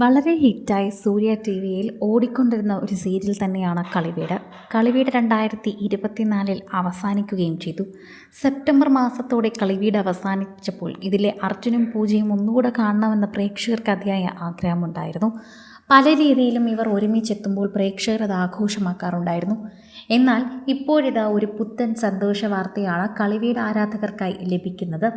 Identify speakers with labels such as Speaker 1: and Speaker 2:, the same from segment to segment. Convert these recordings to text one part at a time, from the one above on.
Speaker 1: വളരെ ഹിറ്റായി സൂര്യ ടി വിയിൽ ഓടിക്കൊണ്ടിരുന്ന ഒരു സീരിയൽ തന്നെയാണ് കളിവീട്. കളിവീട് രണ്ടായിരത്തി ഇരുപത്തിനാലിൽ അവസാനിക്കുകയും ചെയ്തു. സെപ്റ്റംബർ മാസത്തോടെ കളിവീട് അവസാനിച്ചപ്പോൾ ഇതിലെ അർജുനും പൂജയും ഒന്നുകൂടെ കാണണമെന്ന് പ്രേക്ഷകർക്ക് അതിയായ ആഗ്രഹമുണ്ടായിരുന്നു. പല രീതിയിലും ഇവർ ഒരുമിച്ചെത്തുമ്പോൾ പ്രേക്ഷകർ അത് ആഘോഷമാക്കാറുണ്ടായിരുന്നു. എന്നാൽ ഇപ്പോഴിതാ ഒരു പുത്തൻ സന്തോഷ വാർത്തയാണ് കളിവീട് ആരാധകർക്കായി ലഭിക്കുന്നത്.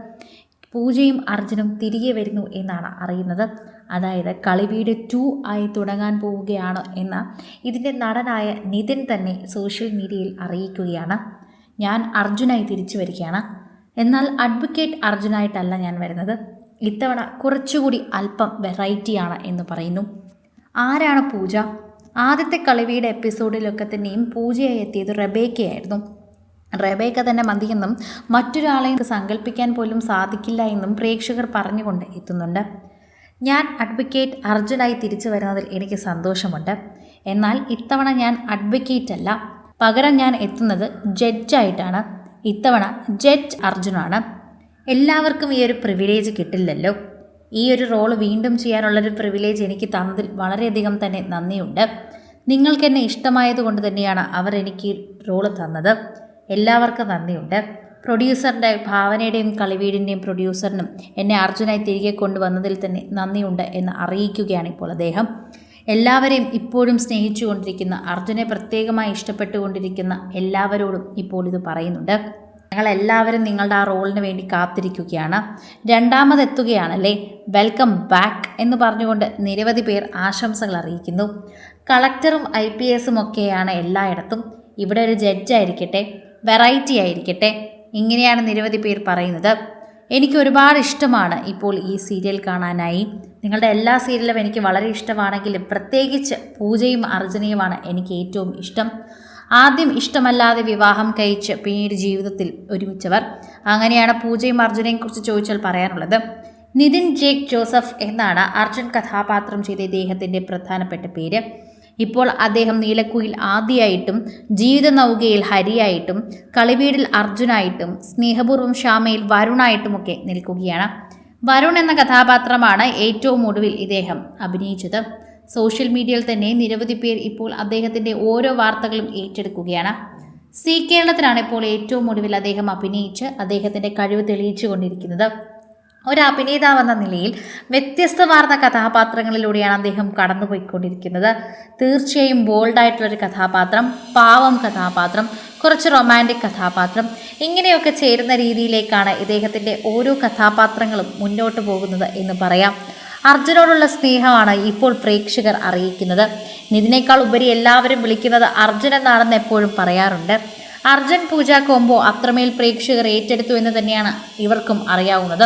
Speaker 1: പൂജയും അർജുനും തിരികെ വരുന്നു എന്നാണ് അറിയുന്നത്. അതായത് കളിവീട് ടു ആയി തുടങ്ങാൻ പോവുകയാണ് എന്ന് ഇതിന്റെ നടനായ നിതിൻ തന്നെ സോഷ്യൽ മീഡിയയിൽ അറിയിക്കുകയാണ്. ഞാൻ അർജുനായി തിരിച്ചു വരികയാണ്. എന്നാൽ അഡ്വക്കേറ്റ് അർജുനായിട്ടല്ല ഞാൻ വരുന്നത്. ഇത്തവണ കുറച്ചുകൂടി അല്പം വെറൈറ്റിയാണ് എന്ന് പറയുന്നു. ആരാണ് പൂജ? ആദ്യത്തെ കളിവീട് എപ്പിസോഡിലൊക്കെ തന്നെയും പൂജയായി എത്തിയത് റബേക്കയായിരുന്നു. റബേക്ക തന്നെ മതിയെന്നും മറ്റൊരാളെ സങ്കല്പിക്കാൻ പോലും സാധിക്കില്ല എന്നും പ്രേക്ഷകർ പറഞ്ഞുകൊണ്ട് എത്തുന്നുണ്ട്. ഞാൻ അഡ്വക്കേറ്റ് അർജുനായി തിരിച്ചു വരുന്നതിൽ എനിക്ക് സന്തോഷമുണ്ട്. എന്നാൽ ഇത്തവണ ഞാൻ അഡ്വക്കേറ്റ് അല്ല. പകരം ഞാൻ എത്തുന്നത് ജഡ്ജായിട്ടാണ്. ഇത്തവണ ജഡ്ജ് അർജുനാണ്. എല്ലാവർക്കും ഈ ഒരു പ്രിവിലേജ് കിട്ടില്ലല്ലോ. ഈ ഒരു റോൾ വീണ്ടും ചെയ്യാനുള്ളൊരു പ്രിവിലേജ് എനിക്ക് തന്നതിൽ വളരെയധികം തന്നെ നന്ദിയുണ്ട്. നിങ്ങൾക്ക് എന്നെ ഇഷ്ടമായതുകൊണ്ട് തന്നെയാണ് അവർ എനിക്ക് റോൾ തന്നത്. എല്ലാവർക്കും നന്ദിയുണ്ട്. പ്രൊഡ്യൂസറിന്റെ ഭാവനയുടെയും കളിവീടിന്റെയും പ്രൊഡ്യൂസറിനും എന്നെ അർജുനായി തിരികെ കൊണ്ടുവന്നതിൽ തന്നെ നന്ദിയുണ്ട് എന്ന് അറിയിക്കുകയാണ് ഇപ്പോൾ അദ്ദേഹം. എല്ലാവരെയും ഇപ്പോഴും സ്നേഹിച്ചുകൊണ്ടിരിക്കുന്ന അർജുനെ പ്രത്യേകമായി ഇഷ്ടപ്പെട്ടുകൊണ്ടിരിക്കുന്ന എല്ലാവരോടും ഇപ്പോൾ ഇത് പറയുന്നുണ്ട്. ഞങ്ങളെല്ലാവരും നിങ്ങളുടെ ആ റോളിന് വേണ്ടി കാത്തിരിക്കുകയാണ്. രണ്ടാമതെത്തുകയാണല്ലേ വെൽക്കം ബാക്ക് എന്ന് പറഞ്ഞുകൊണ്ട് നിരവധി പേർ ആശംസകൾ അറിയിക്കുന്നു. കളക്ടറും ഐ പി എസും ഒക്കെയാണ് എല്ലായിടത്തും. ഇവിടെ ഒരു ജഡ്ജായിരിക്കട്ടെ വെറൈറ്റി ആയിരിക്കട്ടെ. ഇങ്ങനെയാണ് നിരവധി പേർ പറയുന്നത്. എനിക്ക് ഒരുപാട് ഇഷ്ടമാണ് ഇപ്പോൾ ഈ സീരിയൽ കാണാനായി. നിങ്ങളുടെ എല്ലാ സീരിയലും എനിക്ക് വളരെ ഇഷ്ടമാണെങ്കിലും പ്രത്യേകിച്ച് പൂജയും അർജുനയുമാണ് എനിക്ക് ഏറ്റവും ഇഷ്ടം. ആദ്യം ഇഷ്ടമല്ലാതെ വിവാഹം കഴിച്ച് പിന്നീട് ജീവിതത്തിൽ ഒരുമിച്ചവർ. അങ്ങനെയാണ് പൂജയും അർജുനയും കുറിച്ച് ചോദിച്ചാൽ പറയാനുള്ളത്. നിതിൻ ജേക്ക് ജോസഫ് എന്നാണ് അർജുൻ കഥാപാത്രം ചെയ്ത ഇദ്ദേഹത്തിന്റെ പ്രധാനപ്പെട്ട പേര്. ഇപ്പോൾ അദ്ദേഹം നീലക്കുയിൽ ആദിയായിട്ടും ജീവിത നൗകയിൽ ഹരിയായിട്ടും കളിവീടിൽ അർജുനായിട്ടും സ്നേഹപൂർവം ഷാമയിൽ വരുണായിട്ടുമൊക്കെ നിൽക്കുകയാണ്. വരുൺ എന്ന കഥാപാത്രമാണ് ഏറ്റവും ഒടുവിൽ ഇദ്ദേഹം അഭിനയിച്ചത്. സോഷ്യൽ മീഡിയയിൽ തന്നെ നിരവധി പേർ ഇപ്പോൾ അദ്ദേഹത്തിന്റെ ഓരോ വാർത്തകളും ഏറ്റെടുക്കുകയാണ്. സി കേരളത്തിലാണ് ഇപ്പോൾ ഏറ്റവും ഒടുവിൽ അദ്ദേഹം അഭിനയിച്ച് അദ്ദേഹത്തിന്റെ കഴിവ് തെളിയിച്ചു കൊണ്ടിരിക്കുന്നത് ഒരു അഭിനേതാവെന്ന നിലയിൽ വ്യത്യസ്തമാർന്ന കഥാപാത്രങ്ങളിലൂടെയാണ് അദ്ദേഹം കടന്നുപോയിക്കൊണ്ടിരിക്കുന്നത്. തീർച്ചയായും ബോൾഡായിട്ടുള്ളൊരു കഥാപാത്രം പാവം കഥാപാത്രം കുറച്ച് റൊമാന്റിക് കഥാപാത്രം ഇങ്ങനെയൊക്കെ ചേരുന്ന രീതിയിലേക്കാണ് ഇദ്ദേഹത്തിന്റെ ഓരോ കഥാപാത്രങ്ങളും മുന്നോട്ട് പോകുന്നത് എന്ന് പറയാം. അർജുനോടുള്ള സ്നേഹമാണ് ഇപ്പോൾ പ്രേക്ഷകർ അറിയിക്കുന്നത്. ഇതിനേക്കാൾ ഉപരി എല്ലാവരും വിളിക്കുന്നത് അർജുൻ എന്നാണെന്ന് എപ്പോഴും പറയാറുണ്ട്. അർജുൻ പൂജ കോംബോ അത്രമേൽ പ്രേക്ഷകർ ഏറ്റെടുത്തു എന്ന് തന്നെയാണ് ഇവർക്കും അറിയാവുന്നത്.